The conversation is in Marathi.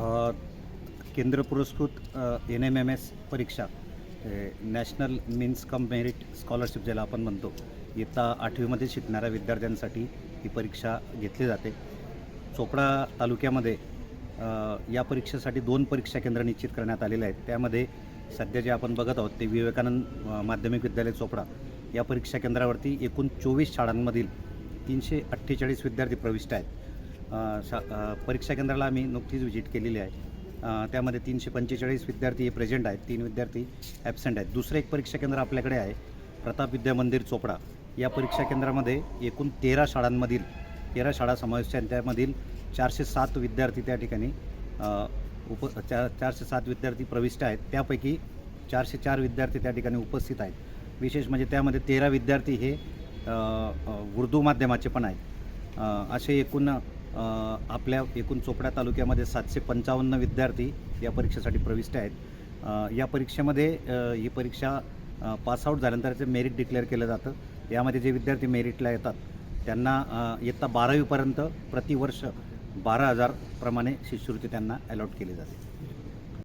केंद्र पुरस्कृत एन एम एम एस परीक्षा national means cum merit scholarship ज्याला आपण म्हणतो इयत्ता आठवीमध्ये शिकणाऱ्या विद्यार्थ्यांसाठी ही परीक्षा घेतली जाते. चोपडा तालुक्यामध्ये या परीक्षेसाठी दोन परीक्षा केंद्र निश्चित करण्यात आलेले आहेत. त्यामध्ये सध्या जे आपण बघत आहोत ते विवेकानंद माध्यमिक विद्यालय चोपडा. या परीक्षा केंद्रावरती एकूण चोवीस शाळांमधील तीनशे अठ्ठेचाळीस विद्यार्थी प्रविष्ट आहेत. शा परीक्षा केंद्राला आम्ही नुकतीच व्हिजिट केलेली आहे. त्यामध्ये तीनशे पंचेचाळीस विद्यार्थी हे प्रेझेंट आहेत. तीन विद्यार्थी ॲबसेंट आहेत. दुसरं एक परीक्षा केंद्र आपल्याकडे आहे प्रताप विद्या मंदिर चोपडा. या परीक्षा केंद्रामध्ये एकूण तेरा शाळांमधील तेरा शाळा समाविष्ट आहेत. त्यामधील चारशे सात विद्यार्थी त्या ठिकाणी उप चार चारशे सात विद्यार्थी प्रविष्ट आहेत. त्यापैकी चारशे चार विद्यार्थी त्या ठिकाणी उपस्थित आहेत. विशेष म्हणजे त्यामध्ये तेरा विद्यार्थी हे उर्दू माध्यमाचे पण आहेत. असे एकूण आपल्या एकूण चोपडा तालुक्यामध्ये सातशे पंचावन्न विद्यार्थी या परीक्षेसाठी प्रविष्ट आहेत. या परीक्षेमध्ये ही परीक्षा पासआउट झाल्यानंतर ते मेरिट डिक्लेअर केलं जातं. यामध्ये जे विद्यार्थी मेरिटला येतात त्यांना इयत्ता बारावीपर्यंत प्रतिवर्ष बारा हजारप्रमाणे शिष्यवृत्ती त्यांना अलॉट केली जाते.